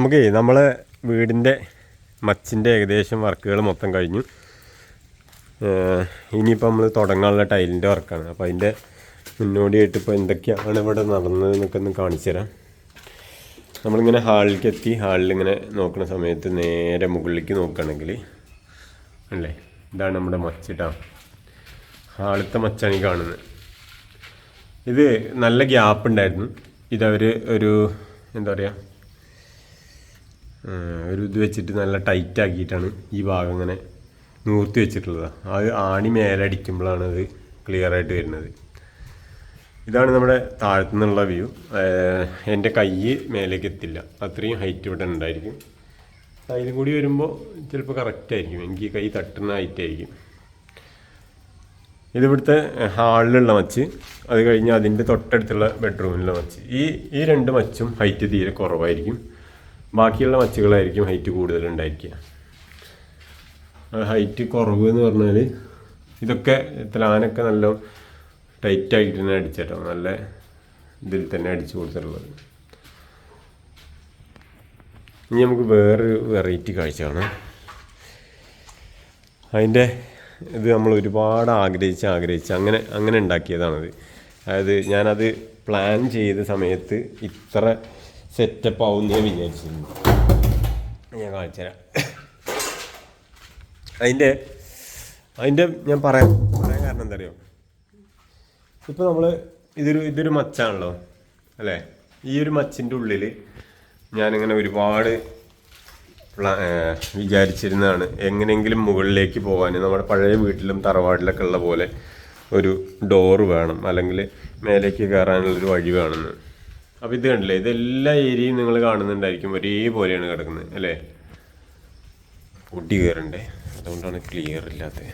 നമുക്കേ നമ്മളെ വീടിന്റെ മച്ചിന്റെ ഏകദേശം വർക്കുകൾ മൊത്തം കഴിഞ്ഞു. ഇനിയിപ്പോൾ നമ്മൾ തുടങ്ങാനുള്ള ടൈലിന്റെ വർക്കാണ്. അപ്പോൾ അതിന്റെ മുന്നോടിയായിട്ട് ഇപ്പോൾ എന്തൊക്കെയാണ് ഇവിടെ നടന്നത് എന്നൊക്കെ ഒന്ന് കാണിച്ചു തരാം. നമ്മളിങ്ങനെ ഹാളിലേക്ക് എത്തി ഹാളിൽ ഇങ്ങനെ നോക്കുന്ന സമയത്ത് നേരെ മുകളിലേക്ക് നോക്കുകയാണെങ്കിൽ അല്ലേ? ഇതാണ് നമ്മുടെ മച്ചിട്ടാ ഹാളത്തെ മച്ചാണ് ഈ കാണുന്നത്. ഇത് നല്ല ഗ്യാപ്പ് ഉണ്ടായിരുന്നു. ഇതവർ ഒരു എന്താ പറയുക ഒരു ഇത് വെച്ചിട്ട് നല്ല ടൈറ്റ് ആക്കിയിട്ടാണ് ഈ ഭാഗം ഇങ്ങനെ നൂർത്തി വെച്ചിട്ടുള്ളത്. അത് ആണി മേലടിക്കുമ്പോഴാണ് അത് ക്ലിയർ ആയിട്ട് വരുന്നത്. ഇതാണ് നമ്മുടെ താഴത്തു നിന്നുള്ള വ്യൂ എന്റെ കൈ മേലേക്ക് എത്തില്ല. അത്രയും ഹൈറ്റ് ഇവിടെ ഉണ്ടായിരിക്കും. അതിലും കൂടി വരുമ്പോൾ ചിലപ്പോൾ കറക്റ്റ് ആയിരിക്കും. എനിക്ക് കൈ തട്ടുന്ന ഹൈറ്റ് ആയിരിക്കും. ഇതിവിടുത്തെ ഹാളിലുള്ള മച്ച്. അത് കഴിഞ്ഞ് അതിന്റെ തൊട്ടടുത്തുള്ള ബെഡ്റൂമിലുള്ള മച്ച്. ഈ ഈ രണ്ട് മച്ചും ഹൈറ്റ് തീരെ കുറവായിരിക്കും. ബാക്കിയുള്ള മച്ചുകളായിരിക്കും ഹൈറ്റ് കൂടുതലുണ്ടായിരിക്കുക. ഹൈറ്റ് കുറവ് എന്ന് പറഞ്ഞാൽ ഇതൊക്കെ തലാനൊക്കെ നല്ല ടൈറ്റായിട്ട് തന്നെ അടിച്ചിട്ടോ. നല്ല ഇതിൽ തന്നെ അടിച്ചു കൊടുത്തിട്ടുള്ളത്. ഇനി നമുക്ക് വേറൊരു വെറൈറ്റി കാഴ്ച കാണാം. അതിന്റെ ഇത് നമ്മൾ ഒരുപാട് ആഗ്രഹിച്ച് ആഗ്രഹിച്ച് അങ്ങനെ അങ്ങനെ ഉണ്ടാക്കിയതാണത്. അതായത് ഞാനത് പ്ലാൻ ചെയ്ത സമയത്ത് ഇത്ര സെറ്റപ്പ് ആവും ഞാൻ വിചാരിച്ചിരുന്നു ഞാൻ കാണിച്ചു തരാം അതിന്റെ അതിന്റെ ഞാൻ പറയാം പറയാൻ കാരണം എന്താ അറിയോ ഇപ്പോൾ നമ്മൾ ഇതൊരു ഇതൊരു മച്ചാണല്ലോ അല്ലേ ഈ ഒരു മച്ചിന്റെ ഉള്ളിൽ ഞാനിങ്ങനെ ഒരുപാട് വിചാരിച്ചിരുന്നതാണ്. എങ്ങനെയെങ്കിലും മുകളിലേക്ക് പോകാൻ. നമ്മുടെ പഴയ വീട്ടിലും തറവാട്ടിലൊക്കെ ഉള്ള പോലെ ഒരു ഡോറ് വേണം. അല്ലെങ്കിൽ മേലേക്ക് കയറാനുള്ളൊരു വഴി വേണമെന്ന്. അപ്പോൾ ഇത് കണ്ടില്ലേ? ഇതെല്ലാ ഏരിയയും നിങ്ങൾ കാണുന്നുണ്ടായിരിക്കും. ഒരേപോലെയാണ് കിടക്കുന്നത് അല്ലേ? പൊടി കയറണ്ടേ അതുകൊണ്ടാണ് ക്ലിയർ ഇല്ലാത്തത്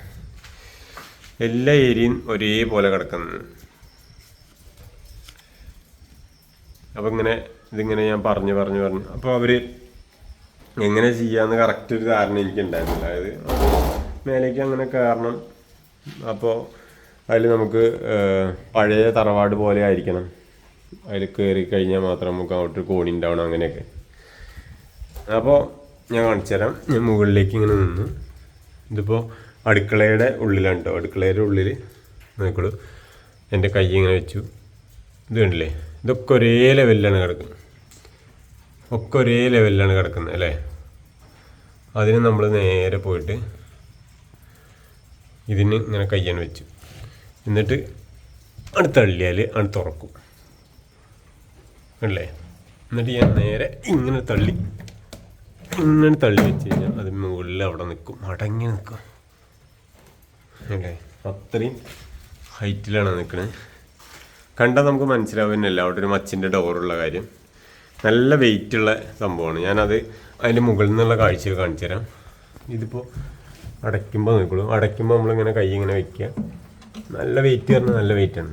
എല്ലാ ഏരിയയും ഒരേപോലെ കിടക്കുന്നത് അപ്പോൾ ഇങ്ങനെ ഇതിങ്ങനെ ഞാൻ പറഞ്ഞു പറഞ്ഞു പറഞ്ഞു. അപ്പോൾ അവർ എങ്ങനെ ചെയ്യാമെന്ന് കറക്റ്റ് ഒരു ധാരണ എനിക്കുണ്ടായിരുന്നില്ല അതായത് അത് മേലേക്ക് അങ്ങനെ കയറണം അപ്പോൾ അതിൽ നമുക്ക് പഴയ തറവാട് പോലെ ആയിരിക്കണം. അതിൽ കയറി കഴിഞ്ഞാൽ മാത്രം നമുക്ക് അങ്ങോട്ട് കോണി ഉണ്ടാവണം അങ്ങനെയൊക്കെ. അപ്പോൾ ഞാൻ കാണിച്ചു തരാം. ഞാൻ മുകളിലേക്ക് ഇങ്ങനെ നിന്നു. ഇതിപ്പോൾ അടുക്കളയുടെ ഉള്ളിലാണ് കേട്ടോ അടുക്കളയുടെ ഉള്ളിൽ നോക്കോളൂ എന്റെ കൈ ഇങ്ങനെ വെച്ചു. ഇത് കണ്ടില്ലേ? ഇതൊക്കെ ഒരേ ലെവലിലാണ് കിടക്കുന്നത്. ഒക്കെ ഒരേ ലെവലിലാണ് കിടക്കുന്നത് അല്ലേ? അതിന് നമ്മൾ നേരെ പോയിട്ട് ഇതിന് ഇങ്ങനെ കയ്യാണ് വെച്ചു. എന്നിട്ട് അടുത്ത് തള്ളിയാൽ ആണ് തുറക്കും. അല്ലേ എന്നിട്ട് ഞാൻ നേരെ ഇങ്ങനെ തള്ളി ഇങ്ങനെ തള്ളി വെച്ച് കഴിഞ്ഞാൽ അത് മുകളിൽ അവിടെ നിൽക്കും മടങ്ങി നിൽക്കും. അല്ലേ? അത്രയും ഹൈറ്റിലാണ് നിൽക്കുന്നത് കണ്ടാൽ നമുക്ക് മനസ്സിലാവുന്നില്ല അവിടെ ഒരു മച്ചിന്റെ ഡോറുള്ള കാര്യം. നല്ല വെയിറ്റ് ഉള്ള സംഭവമാണ്. ഞാനത് അതിന്റെ മുകളിൽ നിന്നുള്ള കാഴ്ച കാണിച്ചു തരാം. ഇതിപ്പോൾ അടയ്ക്കുമ്പോൾ നിൽക്കുള്ളൂ. അടയ്ക്കുമ്പോൾ നമ്മളിങ്ങനെ കൈ ഇങ്ങനെ വയ്ക്കുക നല്ല വെയിറ്റ് പറഞ്ഞാൽ നല്ല വെയിറ്റാണ്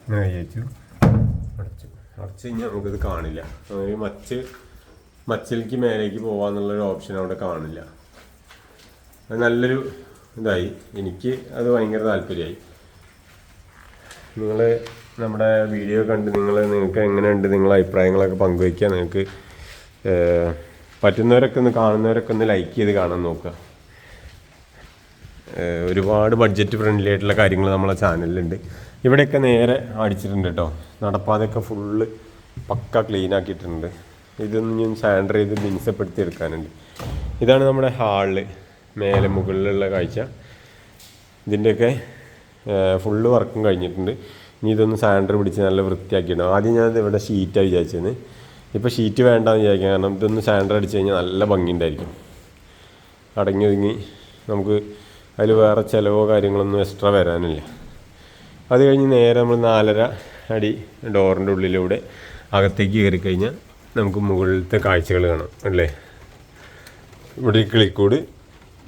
ഇങ്ങനെ കൈ വെച്ചു. അടച്ചു കഴിഞ്ഞാൽ നമുക്കത് കാണില്ല. ഒരു മച്ച് മച്ചിലേക്ക് മേലേക്ക് പോകാന്നുള്ളൊരു ഓപ്ഷൻ അവിടെ കാണില്ല. അത് നല്ലൊരു ഇതായി. എനിക്ക് അത് ഭയങ്കര താല്പര്യമായി. നിങ്ങൾ നമ്മുടെ വീഡിയോ കണ്ട് നിങ്ങൾ നിങ്ങൾക്ക് എങ്ങനെയുണ്ട് നിങ്ങളെ അഭിപ്രായങ്ങളൊക്കെ പങ്കുവയ്ക്കുക. നിങ്ങൾക്ക് പറ്റുന്നവരൊക്കെ ഒന്ന് കാണുന്നവരൊക്കെ ഒന്ന് ലൈക്ക് ചെയ്ത് കാണാൻ നോക്കുക. ഒരുപാട് ബഡ്ജറ്റ് ഫ്രണ്ട്ലി ആയിട്ടുള്ള കാര്യങ്ങൾ നമ്മളെ ചാനലിലുണ്ട് ഇവിടെയൊക്കെ നേരെ അടിച്ചിട്ടുണ്ട് കേട്ടോ നടപ്പാതയൊക്കെ ഫുള്ള് പക്ക ക്ലീൻ ആക്കിയിട്ടുണ്ട്. ഇതൊന്നും ഞാൻ സാൻഡർ ചെയ്ത് മിനുസപ്പെടുത്തി എടുക്കാനുണ്ട്. ഇതാണ് നമ്മുടെ ഹാളിൽ മേലെ മുകളിലുള്ള കാഴ്ച. ഇതിന്റെയൊക്കെ ഫുള്ള് വർക്കും കഴിഞ്ഞിട്ടുണ്ട്. ഇനി ഇതൊന്ന് സാൻഡർ പിടിച്ച് നല്ല വൃത്തിയാക്കിയിടണം. ആദ്യം ഞാൻ ഇവിടെ ഷീറ്റാണ് വിചാരിച്ചത്. ഇപ്പോൾ ഷീറ്റ് വേണ്ടാന്ന് വിചാരിക്കാം. കാരണം ഇതൊന്ന് സാൻഡർ അടിച്ച് കഴിഞ്ഞാൽ നല്ല ഭംഗിയുണ്ടായിരിക്കും അടങ്ങി ഒതുങ്ങി നമുക്ക് അതിൽ വേറെ ചിലവോ കാര്യങ്ങളൊന്നും എക്സ്ട്രാ വരാനില്ല. അത് കഴിഞ്ഞ് നേരെ നമ്മൾ നാലര അടി ഡോറിന്റെ ഉള്ളിലൂടെ അകത്തേക്ക് കയറി കഴിഞ്ഞാൽ നമുക്ക് മുകളിലത്തെ കാഴ്ചകൾ കാണാം അല്ലേ? ഇവിടെ കിളിക്കൂട്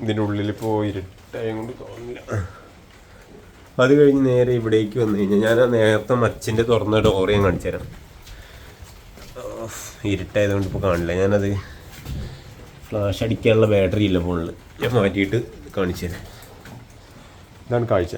ഇതിന്റെ ഉള്ളിൽ പോയി ഇരുട്ടായ കൊണ്ട് തോന്നില്ല. അത് കഴിഞ്ഞ് നേരെ ഇവിടേക്ക് വന്നു കഴിഞ്ഞാൽ ഞാൻ നേരത്തെ മച്ചിന്റെ തുറന്ന ഡോറിയും കാണിച്ചു തരാം. ഇരുട്ടായതുകൊണ്ട് ഇപ്പോൾ കാണില്ല. ഞാനത് ഫ്ലാഷ് അടിക്കാനുള്ള ബാറ്ററി ഇല്ല ഫോണിൽ. ഞാൻ മാറ്റിയിട്ട് കാണിച്ചു തരാം. ഇതാണ് കാഴ്ച.